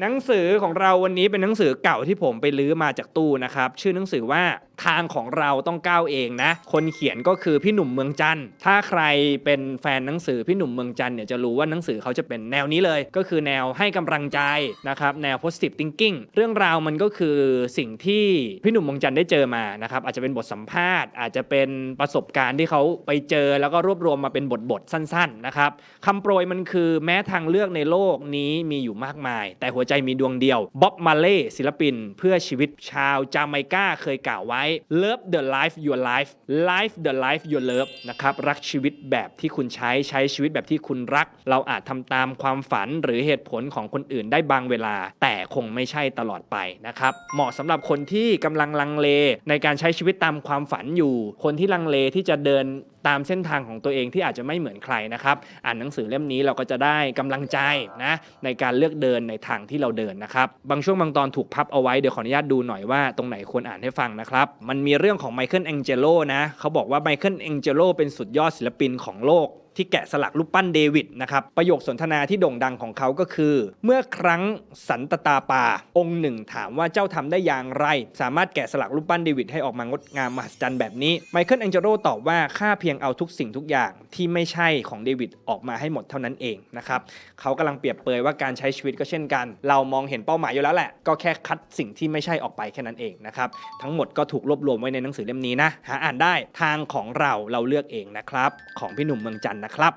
หนังสือของเราวันนี้เป็นหนังสือเก่าที่ผมไปลื้อมาจากตู้นะครับ ชื่อหนังสือว่าทางของเราต้องก้าวเองนะ คนเขียนก็คือพี่หนุ่มเมืองจันทร์ถ้าใครเป็นแฟนหนังสือพี่หนุ่มเมืองจันทร์เนี่ยจะรู้ว่าหนังสือเขาจะเป็นแนวนี้เลย ก็คือแนวให้กำลังใจนะครับแนว positive thinking เรื่องราวมันก็คือสิ่งที่พี่หนุ่มเมืองจันทร์ได้เจอมานะครับอาจจะเป็นบทสัมภาษณ์ อาจจะเป็นประสบการณ์ที่เขาไปเจอแล้วก็รวบรวมมาเป็นบทบทสั้นๆนะครับคำโปรยมันคือแม้ทางเลือกในโลกนี้มีอยู่มากมาย แต่หัวใจมีดวงเดียวบ๊อบมาเล่ศิลปิน เพื่อชีวิตชาวจาไมกาเคยกล่าวไว้ love the life your life life the life your love นะครับรักชีวิตแบบที่คุณใช้ใช้ชีวิตแบบที่คุณรัก เราอาจทำตามความฝันหรือเหตุผลของคนอื่นได้บางเวลา แต่คงไม่ใช่ตลอดไปนะครับเหมาะสำหรับคนที่กำลังลังเลในการใช้ชีวิตตามความฝันอยู่ คนที่ลังเลที่จะเดิน ตามเส้นทางของตัวเองที่อาจจะไม่เหมือนใครนะครับอ่านหนังสือเล่มนี้เราก็จะได้กำลังใจนะในการเลือกเดินในทางที่เราเดินนะครับบางช่วงบางตอนถูกพับเอาไว้เดี๋ยวขออนุญาตดูหน่อยว่าตรงไหนควรอ่านให้ฟังนะครับมันมีเรื่องของไมเคิลแองเจโลนะเขาบอกว่าไมเคิลแองเจโลเป็นสุดยอดศิลปินของโลก ที่แกะสลักรูปปั้นเดวิดนะครับ ประโยคสนทนาที่โด่งดังของเขาก็คือ เมื่อครั้งสันตตาปา องค์หนึ่งถามว่าเจ้าทำได้อย่างไร สามารถแกะสลักรูปปั้นเดวิดให้ออกมางดงามมหัศจรรย์แบบนี้ ไมเคิลแองเจโลตอบว่าข้าเพียงเอาทุกสิ่งทุกอย่างที่ไม่ใช่ของเดวิดออกมาให้หมดเท่านั้นเองนะครับ เขากำลังเปรียบเปรยว่าการใช้ชีวิตก็เช่นกัน เรามองเห็นเป้าหมายอยู่แล้วแหละ ก็แค่คัดสิ่งที่ไม่ใช่ออกไปแค่นั้นเองนะครับ ทั้งหมดก็ถูกรวบรวมไว้ในหนังสือเล่มนี้นะ หาอ่านได้ทางของเราเราเลือกเองนะครับ ของพี่หนุ่มเมืองจันทร์นะครับ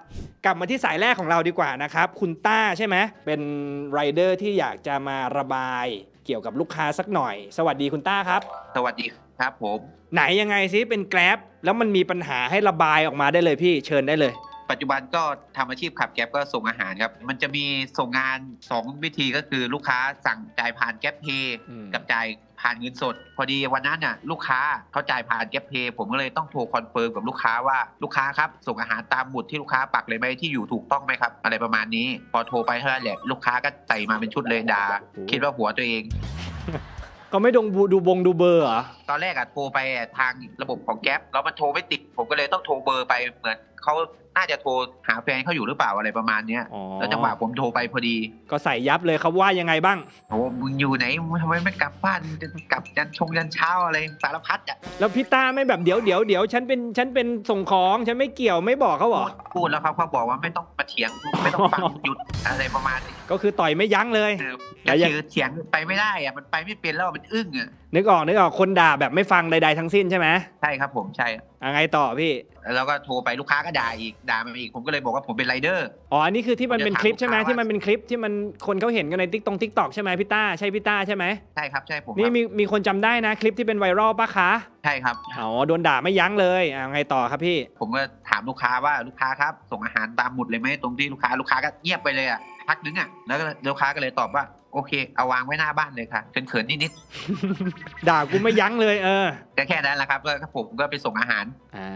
กลับมาที่สายแรกของเราดีกว่านะครับ คุณต้าใช่ไหมเป็นไรเดอร์ที่อยากจะมาระบายเกี่ยวกับลูกค้าสักหน่อย สวัสดีคุณต้าครับ สวัสดีครับผม ไหนยังไงซิเป็นแกร็บแล้วมันมีปัญหาให้ระบายออกมาได้เลยพี่เชิญได้เลย ปัจจุบันก็ทำอาชีพขับแก๊ปก็ส่งอาหารครับ มันจะมีส่งงาน 2 วิธีก็คือลูกค้าสั่งจ่ายผ่านแก๊ปเพย์อืมกับจ่ายผ่านเงินสด พอดีวันนั้นน่ะลูกค้าเขาจ่ายผ่านแก๊ปเพย์ผมก็เลยต้องโทรคอนเฟิร์มกับลูกค้าว่าลูกค้าครับส่งอาหารตามหมุดที่ลูกค้าปักเลยไหมที่อยู่ถูกต้องไหมครับ อะไรประมาณนี้ พอโทรไปเท่านั้นแหละลูกค้าก็ใส่มาเป็นชุดเลยดาคิดว่าหัวตัวเองก็ไม่ดงบูดูบงดูเบอร์เหรอตอนแรกอะโทรไปอะทางระบบของแก๊ปแล้วมันโทรไม่ติด ผมก็เลยต้องโทรเบอร์ไปเหมือนเขาน่าจะโทรหาแฟนเขาอยู่หรือเปล่าอะไรประมาณเนี้ยอ๋อแล้วจังหวะผมโทรไปพอดีก็ใส่ยับเลยครับว่ายังไงบ้าง โอ้มึงอยู่ไหนมึงทำไมไม่กลับบ้านจะกลับยันชงยันเช้าอะไรสารพัดอะแล้วพี่ต้าไม่แบบเดี๋ยวเดี๋ยวเดี๋ยวฉันเป็นฉันเป็นส่งของฉันไม่เกี่ยวไม่บอกเขาเหรอพูดแล้วครับเขาบอกว่าไม่ต้องมาเถียงไม่ต้องฟังหยุดอะไรประมาณนี้ก็คือต่อยไม่ยั้งเลย คือแล้วยัง คือเถียงไปไม่ได้อะมันไปไม่เป็นแล้วมันอึ้งอะนึกออกนึกออกคนด่าแบบไม่ฟังใดๆทั้งสิ้นใช่ไหมใช่ครับผมใช่อะไงต่อพี่ แล้วก็โทรไปลูกค้าก็ด่าอีกด่ามาอีกผมก็เลยบอกว่าผมเป็นไรเดอร์ อ๋ออันนี้คือที่มันเป็นคลิปใช่ไหมผมจะถามที่มันเป็นคลิปที่มันคนเขาเห็นกันในติ๊กตงติ๊กตอกใช่ไหมพี่ต้าใช่พี่ต้าใช่ไหมใช่ครับใช่ผมคนี่รับมีมีคนจำได้นะคลิปที่เป็นไวรัลปะคะใช่ครับ อ๋อโดนด่าไม่ยั้งเลยอ่าไงต่อครับพี่ ผมก็ถามลูกค้าว่าลูกค้าครับ ส่งอาหารตามหมุดเลยไหมตรงที่ลูกค้าลูกค้าก็เงียบไปเลยอะ พักนึงอะแล้วก็ลูกค้าก็เลยตอบว่า โอเค เอาวางไว้หน้าบ้านเลยค่ะเขินๆนิดด่ากูไม่ยั้งเลยเออ ๆก็แค่นั้นแหละครับแล้วก็ผมก็ไปส่งอาหาร อ่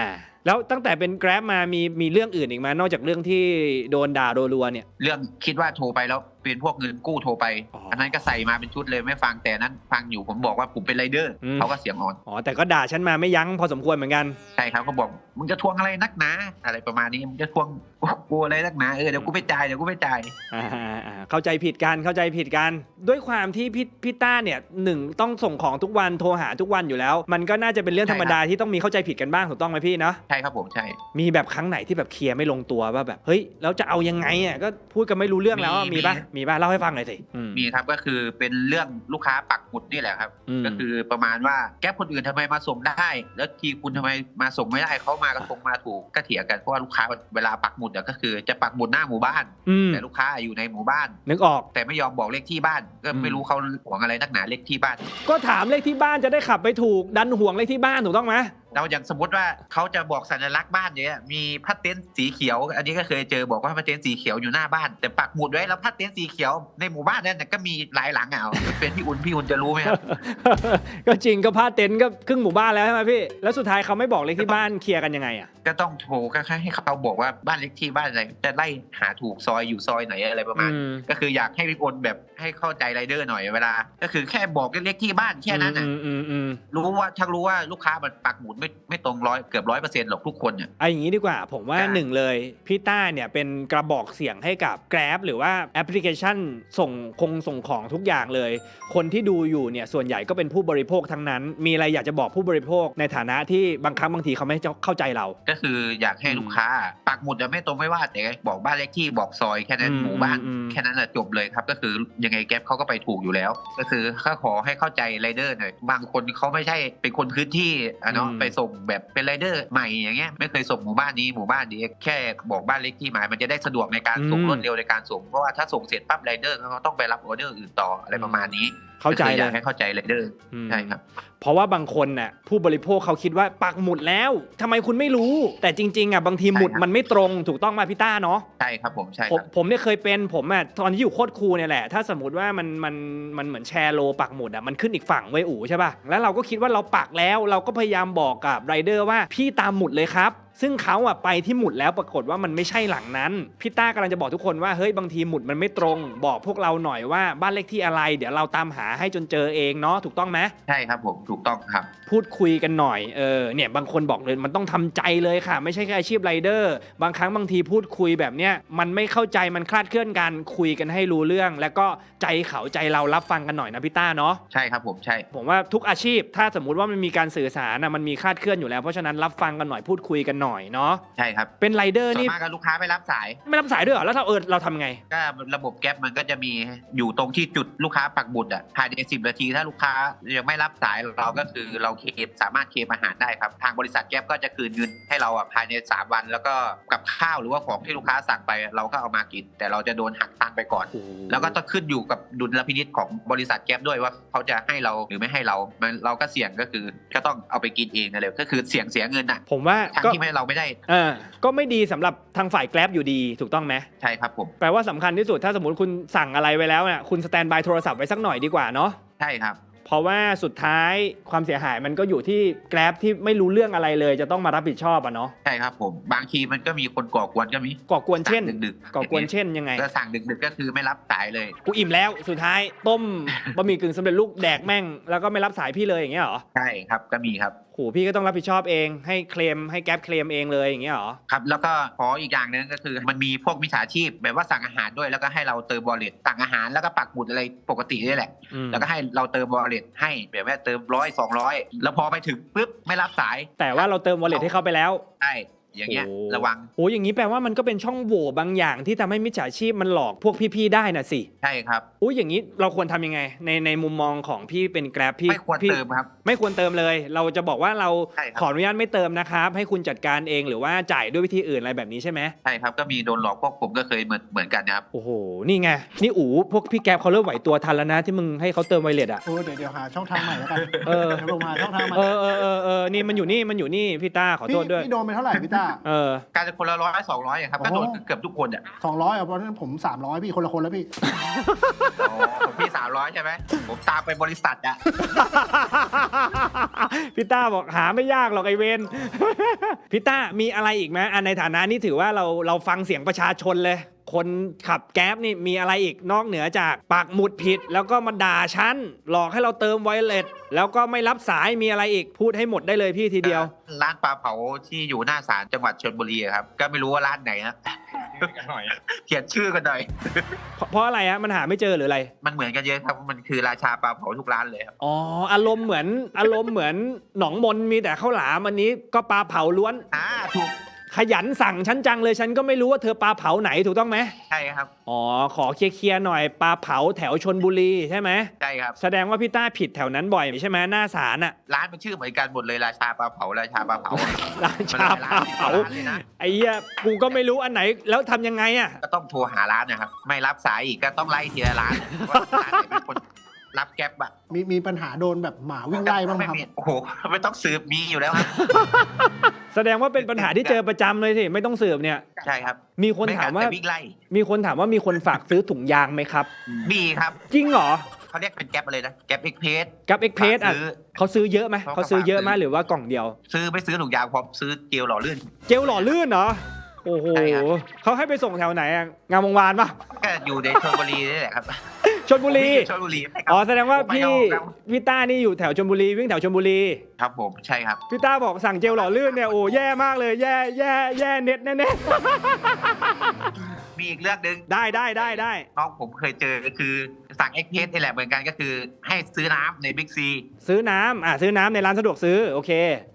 า แล้วตั้งแต่เป็น Grab มามีมีเรื่องอื่นอีกไหมนอกจากเรื่องที่โดนด่าโดนรัวเนี่ย เรื่องคิดว่าโทรไปแล้ว เป็นพวกเงินกู้โทรไปอ๋ออัอันนั้นก็ใส่มาเป็นชุดเลยไม่ฟังแต่นั้น ฟังอยู่ผมบอกว่าผมเป็นไรเดอร์อืมเขาก็เสียงอ่อนอ๋อแต่ก็ด่าฉันมาไม่ยั้งพอสมควรเหมือนกันใช่ครับเขาบอกมึงจะทวงอะไรนักหนาอะไรประมาณนี้มึงจะทวงกูอะไรนักหนาเออเดี๋ยวกูไปจ่ายเดี๋ยวกูไปจ่ายอ่าอ่าอ่าเข้าใจผิดกันเข้าใจผิดกัน ด้วยความที่พี่พี่ต้าเนี่ยหนึ่งต้องส่งของทุกวันโทรหาทุกวันอยู่แล้ว มันก็น่าจะเป็นเรื่องธรรมดาที่ต้องมีเข้าใจผิดกันบ้างถูกต้องไหมพี่เนาะใช่ครับผมใช่ มีแบบครั้งไหนที่แบบเคลียร์ไม่ลงตัวว่าแบบเฮ้ยแล้วจะเอายังไงอะก็พูดกันไม่รู้เรื่องแล้วอะมีมีปะมีปะเล่าให้ฟังหน่อยสิอืมมีครับก็คือเป็นเรื่องลูกค้าปักหมุดนี่แหละครับอืมก็คือประมาณว่าแก๊ปคนอื่นทำไมมาส่งได้ แล้วทีคุณทำไมมาส่งไม่ได้เขามากระทงมาถูกก็เถียงกันเพราะว่าลูกค้าเวลาปักหมุดอะก็คือจะปักหมุดหน้าหมู่บ้านอืมแต่ลูกค้าอยู่ในหมู่บ้าน นึกออกแต่ไม่ยอมบอกเลขที่บ้าน ก็อืไม่มรู้เขาหวงอะไรนักหนาเลขที่บ้าน ก็ถามเลขที่บ้านจะได้ขับไปถูกดันห่วงเลขที่บ้านถูกต้องไหม เราอย่างสมมติว่าเขาจะบอกสัญลักษณ์บ้านเนี่ยมีผ้าเต็นท์สีเขียว อันนี้ก็เคยเจอบอกว่าผ้าเต็นท์สีเขียวอยู่หน้าบ้าน แต่ปักหมุดไว้แล้วผ้าเต็นท์สีเขียวในหมู่บ้านนั้นนะก็มีหลายหลังอะเอาเป็นพี่อุ่นพี่อุ่นจะรู้ไหมครับก็จริงก็พาดเต็นท์ก็ครึ่งหมู่บ้านแล้วใช่ไหมพี่แล้วสุดท้ายเขาไม่บอกเลขที่บ้านเคลียร์กันยังไงอะก็ต้องโทรก็ให้เขาบอกว่าบ้านเลขที่บ้านอะไรจะไล่หาถูกซอยอยู่ซอยไหนอะไรประมาณอืมก็คืออยากให้พี่อุ่นแบบให้เข้าใจไรเดอร์หน่อยเวลา ก็คือแค่บอกเลขที่บ้านแค่นั้นน่ะอืมอืมอืมรู้ว่าถ้ารู้ว่าลูกค้ามันปักหมุดไม่ไม่ไม่ตรงร้อยเกือบร้อยเปอร์เซ็นต์หรอกทุกคนเนี่ย เอาอย่างนี้ดีกว่า ผมว่าครับหนึ่งเลยพี่ต้าเนี่ยเป็นกระบอกเสียงให้กับ Grab หรือว่าแอปพลิเคชันส่งคงส่งของทุกอย่างเลย คนที่ดูอยู่เนี่ยส่วนใหญ่ก็เป็นผู้บริโภคทั้งนั้น มีอะไรอยากจะบอกผู้บริโภคในฐานะที่บางครั้งบางทีเขาไม่เข้าใจเรา ก็คืออยากให้อืมลูกค้าปักหมุดจะไม่ตรงไม่ว่าแต่บอกบ้านเลขที่บอกซอยแค่นั้นอืมหมู่บ้านอืม แค่นั้นแหละจบเลยครับก็คือยังไงแก๊ปเขาก็ไปถูกอยู่แล้ว ก็คือข้าขอให้เข้าใจไรเดอร์หน่อยบางคนเขาไม่ใช่เป็นคนพื้นที่อะเนาะอืม ไปส่งแบบเป็นไรเดอร์ใหม่อย่างเงี้ยไม่เคยส่งหมู่บ้านนี้หมู่บ้านนี้แค่บอกบ้านเลขที่หมายมันจะได้สะดวกในการส่งรวดเร็วในการส่งเพราะว่าถ้าส่งเสร็จปั๊บไรเดอร์เขาต้องไปรับออเดอร์อื่นต่ออะไรประมาณนี้เข้าใจก็คืออเลยยากให้เข้าใจไรเดอร์อืมใช่ครับ เพราะว่าบางคนน่ะผู้บริโภคเขาคิดว่าปักหมุดแล้วทำไมคุณไม่รู้ แต่จริง ๆอะบางทีหมุดใช่ครับมันไม่ตรงถูกต้องมาพี่ต้าเนาะใช่ครับผมใช่ผมครับผมเนี่ยเคยเป็นผมอะตอนที่อยู่โคตรครูเนี่ยแหละ ถ้าสมมติว่ามันมันมันเหมือนแชร์โลปักหมุดอะมันขึ้นอีกฝั่งไว้ยอู๋ใช่ป่ะแล้วเราก็คิดว่าเราปักแล้วเราก็พยายามบอกกับไรเดอร์ว่าพี่ตามหมุดเลยครับ ซึ่งเขาอะไปที่หมุดแล้วปรากฏว่ามันไม่ใช่หลังนั้นพี่ต้ากำลังจะบอกทุกคนว่าเฮ้ยบางทีหมุดมันไม่ตรง บอกพวกเราหน่อยว่าบ้านเลขที่อะไร เดี๋ยวเราตามหาให้จนเจอเองเนาะถูกต้องไหมใช่ครับผมถูกต้องครับ พูดคุยกันหน่อยเออเนี่ยบางคนบอกเลยมันต้องทำใจเลยค่ะ ไม่ใช่แค่อาชีพไรเดอร์บางครั้งบางทีพูดคุยแบบเนี้ยมันไม่เข้าใจมันคลาดเคลื่อนกันคุยกันให้รู้เรื่อง แล้วก็ใจเขาใจเรารับฟังกันหน่อยนะพี่ต้าเนาะใช่ครับผมใช่ ผมว่าทุกอาชีพ ถ้าสมมุติว่ามันมีการสื่อสารนะมันมีคลาดเคลื่อนอยู่แล้วเพราะฉะนั้นรับฟังกันหน่อยพูดคุยกันหน่อยเนาะใช่ครับเป็นไรเดอร์ส่วนนี่มากก็ลูกค้าไม่รับสาย ไม่รับสายด้วยเหรอแล้วเราเออเราทำไง ก็ระบบแก๊ปมันก็จะมีอยู่ตรงที่จุดลูกค้าปักบุตรอะภายในสิบนาทีถ้าลูกค้ายังไม่รับสายเราก็คือเราเคลมสามารถเคลมอาหารได้ครับ ทางบริษัทแก๊ปก็จะคืนเงินให้เราอะภายใน 3 วัน แล้วก็กับข้าวหรือว่าของที่ลูกค้าสั่งไป เราก็เอามากิน แต่เราจะโดนหักตังค์ไปก่อน แล้วก็ต้องขึ้นอยู่กับดุลพินิจของบริษัทแก๊ปด้วยว่าเขาจะให้เราหรือไม่ให้เรามันเราก็เสี่ยงก็คือก็ต้องเอาไปกินเองนั่นแหละก็คือเสี่ยงเสียเงินอะผมว่าทางก็ที่ไม่เราไม่ได้เออก็ไม่ดีสำหรับทางฝ่ายแกร็บอยู่ดีถูกต้องไหมใช่ครับผม แปลว่าสำคัญที่สุดถ้าสมมติคุณสั่งอะไรไว้แล้วเนี่ยคุณสแตนบายโทรศัพท์ไว้สักหน่อยดีกว่าเนาะใช่ครับ เพราะว่าสุดท้ายความเสียหายมันก็อยู่ที่แกร็บที่ไม่รู้เรื่องอะไรเลย จะต้องมารับผิดชอบอะเนาะใช่ครับผม บางทีมันก็มีคนก่อกวนก็มีก่อกวนเช่น สั่งดึกๆก่อกวนเช่นยังไง ก็สั่งดึกๆก็คือไม่รับสายเลย กูอิ่มแล้วสุดท้ายต้มบะหมี่กึ่งสำเร็จรูปแดกแม่งแล้วก็ไม่รับสายพี่เลยอย่างเงี้ยเหรอ ใช่ครับก็มีครับ โหพี่ก็ต้องรับผิดชอบเอง ให้เคลมให้แก๊ปเคลมเองเลยอย่างเงี้ยเหรอ ครับแล้วก็ขออีกอย่างหนึงก็คือมันมีพวกมิจฉาชีพ แบบว่าสั่งอาหารด้วยแล้วก็ให้เราเติมบอลเลตสั่งอาหารแล้วก็ปักหมุดอะไรปกตินี่แหละ อืม แล้วก็ให้เราเติมบอลเลตให้แบบว่าเติมร้อยสองร้อยแล้วพอไปถึงปุ๊บไม่รับสายแต่ว่าเราเติมวอลเล็ตให้เขาไปแล้ว ใช่ อย่างเงี้ยโอ้ระวังโหอย่างนี้แปลว่ามันก็เป็นช่องโหว่บางอย่างที่ทำให้มิจฉาชีพมันหลอกพวกพี่ๆได้น่ะสิใช่ครับอุ้ยอย่างนี้เราควรทำยังไง ในในมุมมองของพี่เป็นแกร็บพี่ไม่ควรพี่เติมครับ ไม่ควรเติมเลย เราจะบอกว่าเราใช่ครับขออนุญาตไม่เติมนะครับ ให้คุณจัดการเองหรือว่าจ่ายด้วยวิธีอื่นอะไรแบบนี้ใช่ไหมใช่ครับก็มีโดนหลอกพวกผมก็เคยเหมือนเหมือนกันนะครับโอ้โหนี่ไงนี่อู๋พวกพี่แก๊ปเขาเริ่มไหวตัวทันแล้วนะที่มึงให้เขาเติมไวเลสอะโอ้เดี๋ยวเดี๋ยวหาช่องทางใหม่แล้วกันเออเดี๋ยวลงมาช่องทางใหม่เออเออเออเออนี่มันอยู่นี่มันอยู่นี่พี่ต้าขอพี่โทษด้วยพี่โดนไปเท่าไหร่พี่ต้าเออ การจะคนละร้อยสองร้อยครับก็โดนโอ้โหเกือบทุกคนอะสองร้อยอะเพราะฉะนั้นผมสามร้อยพี่คนละคนแล้วพี่อ๋อผมพี่สามร้อยใช่ไหมผมตามไปบริษัทอะพี่ต้าบอกหาไม่ยากหรอกไอเวนพี่ต้ามีอะไรอีกไหมอันในฐานะนี่ถือว่าเราเราฟังเสียงประชาชนเลย คนขับแก๊ปนี่มีอะไรอีกนอกเหนือจากปากหมุดผิด แล้วก็มาด่าฉันหลอกให้เราเติมไวเลสแล้วก็ไม่รับสายมีอะไรอีกพูดให้หมดได้เลยพี่ทีเดียว ร้านปลาเผาที่อยู่หน้าศาลจังหวัดชลบุรีอะครับ ก็ไม่รู้ว่าร้านไหนนะเขียนชื่อกันหน่อย เพราะเพราะอะไรฮะมันหาไม่เจอหรืออะไร มันเหมือนกันเยอะครับมันคือราชาปลาเผาทุกร้านเลยครับอ๋ออารมณ์เหมือนอารมณ์เหมือนหนองมนมีแต่ข้าวหลามอันนี้ก็ปลาเผาล้วนอ่าถูก ขยันสั่งฉันจังเลยฉันก็ไม่รู้ว่าเธอปลาเผาไหนถูกต้องไหมใช่ครับอ๋อขอเคลียร์ๆหน่อยปลาเผาแถวชนบุรีใช่ไหมใช่ครับ แสดงว่าพี่ต้าผิดแถวนั้นบ่อยใช่ไหมหน้าศาลอะร้านมันชื่อเหมือนกันหมดเลยราชาปลาเผาราชาปลาเผาร้านชาปลาเผามันหลยร้านเลยนะไอ้เหี้ยกูก็ไม่รู้อันไหนแล้วทำยังไงอะก็ต้องโทรหาร้านนะครับ ไม่รับสายอีกก็ต้องไล่ทีละร้านว่าร้านไหนเป็นคนรับแก๊ปอะมีมีปัญหาโดนแบบหมาวิ่งไล่บ้างไหมไม่ครับมีโอ้โหไม่ต้องสืบมีอยู่แล้วครับ แสดงว่าเป็นปัญหาที่เจอประจำเลยสิไม่ต้องสืบเนี่ย ใช่ครับมีคนไงั้ถามว่าจะวิ่งไล่มีคนถามว่ามีคนฝากซื้อถุงยางไหมครับ มีครับจริงเหรอเขาเรียกเป็นแก๊ปอะไรนะแก๊ปเอ็กเพส กับเอ็กเพสอะซื้อเขาซื้อเยอะไหมเขาก็เขาซื้อเยอะไหมฝากซื้อหรือว่ากล่องเดียว ซื้อไม่ซื้อถุงยางพร้อมซื้อเจลหล่อลื่น เจลหล่อลื่นเหรอโอ้โหใช่ครับ เขาให้ไปส่งแถวไหนอะงามวงวานปะก็อยู่ในชลบุรีนี่แหละครับ ชลบุรีผมอยู่ชลบุรีใช่ครับอ๋อแสดงว่าผมไปพี่เอาครับพี่ต้านี่อยู่แถวชลบุรีวิ่งแถวชลบุรีครับผมใช่ครับ พี่ต้าบอกสั่งเจลหล่อลื่นเนี่ยโอ้แย่มากเลยแย่แย่แย่เน็ตแน่มีอีกเรื่องหนึ่งๆได้ได้ได้ได้ น้องผมเคยเจอก็คือ สั่งเอ็กเพสนี่แหละเหมือนกันก็คือให้ซื้อน้ำในบิ๊กซีซื้อน้ำอะซื้อน้ำในร้านสะดวกซื้อโอเค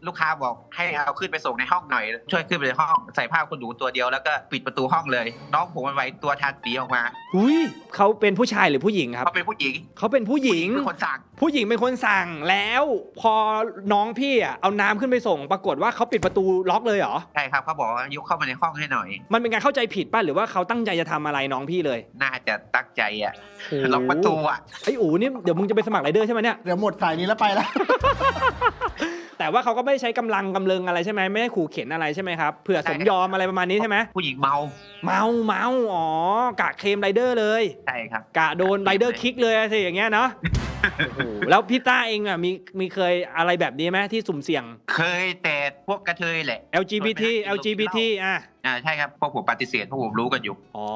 ลูกค้าบอกให้เอาขึ้นไปส่งในห้องหน่อย ช่วยขึ้นไปในห้องใส่ผ้าขนหนูตัวเดียวแล้วก็ปิดประตูห้องเลย น้องผมมันไหวตัวทันปีออกมาหุยเขาเป็นผู้ชายหรือผู้หญิงครับ เขาเป็นผู้หญิงเขาเป็นผู้หญิง เป็นคนสั่งผู้หญิงเป็นคนสั่งแล้ว พอน้องพี่อะเอาน้ำขึ้นไปส่ง ปรากฏว่าเขาปิดประตูล็อกเลยเหรอ ใช่ครับเขาบอกว่ายกเข้ามาในห้องให้หน่อย มันเป็นการเข้าใจผิดป่ะหรือว่าเขาตั้งใจจะทำอะไรน้องพี่เลย น่าจะตั้งใจอะล็อกประตูอะ ไอ้อูนี่เดี๋ยวมึงจะไปสมัครไรเดอร์ใช่ไหมเนี่ย เดี๋ยวหมดสายนี้แล้วไปแล้ว แต่ว่าเขาก็ไม่ได้ใช้กำลังกำเริงอะไรใช่ไหมไม่ได้ขู่เข็นอะไรใช่ไหมครับเผื่อสมยอมอะไรประมาณนี้ใช่ไหมผู้หญิงเมาเมาเมาอ๋อกะเคลมไรเดอร์เลย ใช่ครับ กะโดนไรเดอร์คิกเลยสิอย่างเงี้ยเนาะ โอ้โหแล้วพี่ต้าเองอะมีมีเคยอะไรแบบนี้ไหมที่สุ่มเสี่ยง เคยแต่พวกกระเทยแหละ LGBT ชวนไปนั่งกินเหล้า LGBT อะอ่าใช่ครับพวกผมปฏิเสธพวกผมรู้กันอยู่ อ๋อ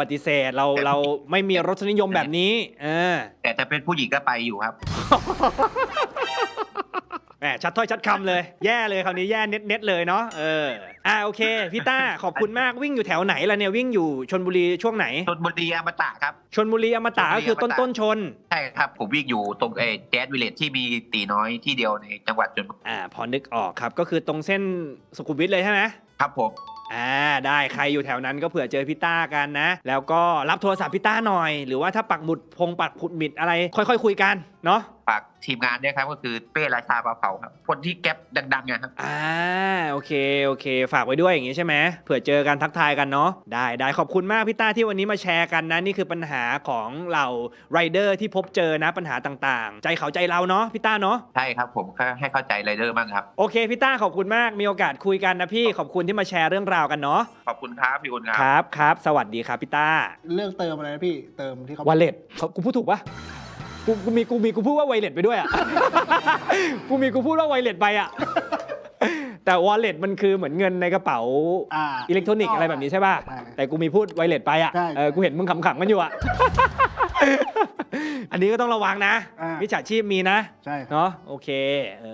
ปฏิเสธเราเราไม่มีรสนิยมแบบนี้ เออ แต่ถ้าเป็นผู้หญิงก็ไปอยู่ครับแห มชัดถ้อยชัดคำเลย แย่เลยคราวนี้แย่เน็ตเน็ตเลยเนาะเอออ่าโอเคพี่ต้าขอบคุณมากวิ่งอยู่แถวไหนล่ะเนี่ยวิ่งอยู่ชนบุรีช่วงไหนชนบุรีอมตะครับ ชนบุรีอมตะก็คือต้นต้นชนใช่ครับผมวิ่งอยู่ตรงเอแจ๊สวิลเลจที่มีตีน้อยที่เดียวในจังหวัดชนบุรีอ่าพอนึกออกครับก็คือตรงเส้นสุขุมวิทเลยใช่ไหมครับผมอ่าได้ใครอยู่แถวนั้นก็เผื่อเจอพี่ต้ากันนะ แล้วก็รับโทรศัพท์พี่ต้าหน่อย หรือว่าถ้าปักหมุดพงปักผุดหมิดอะไร ค่อยๆคุยกันเนาะฝากทีมงานด้วยครับ ก็คือเป้ราชาปลาเผาครับคนที่แก๊ปดังๆนะครับอ่าโอเคโอเค ฝากไว้ด้วยอย่างงี้ใช่ไหมเผื่อเจอกันทักทายกันเนาะได้ได้ขอบคุณมากพี่ต้าที่วันนี้มาแชร์กันนะนี่คือปัญหาของเหล่าไรเดอร์ที่พบเจอนะปัญหาต่างๆ ใจเขาใจเราเนาะพี่ต้าเนาะใช่ครับผมก็ให้เข้าใจไรเดอร์บ้างครับโอเคพี่ต้าขอบคุณมากมีโอกาสคุยกันนะพี่ขอบคุณที่มาแชร์เรื่องราวกันเนาะขอบคุณครับพี่อุ่นคครับรับครับสวัสดีครับพี่ต้าเรื่องเติมอะไรนะพี่เติมที่เขา วอลเล็ตเขากูพูดถูกปะ กูกูมีกูมีกูพูดว่าไวเลตไปด้วยอะ กูมีกูพูดว่าไวเลตไปอะ แต่วอลเล็ตมันคือเหมือนเงินในกระเป๋าอ่า อิเล็กทรอนิกส์อะไรแบบนี้ใช่ป่ะ ใช่แต่กูมีพูดไวเลตไปอะ ใช่เออ กูเห็นมึงขำๆกันอยู่อะ อันนี้ก็ต้องระวังนะอ่ามิจฉาชีพมีนะ ใช่ครับ เนาะโอเคเออ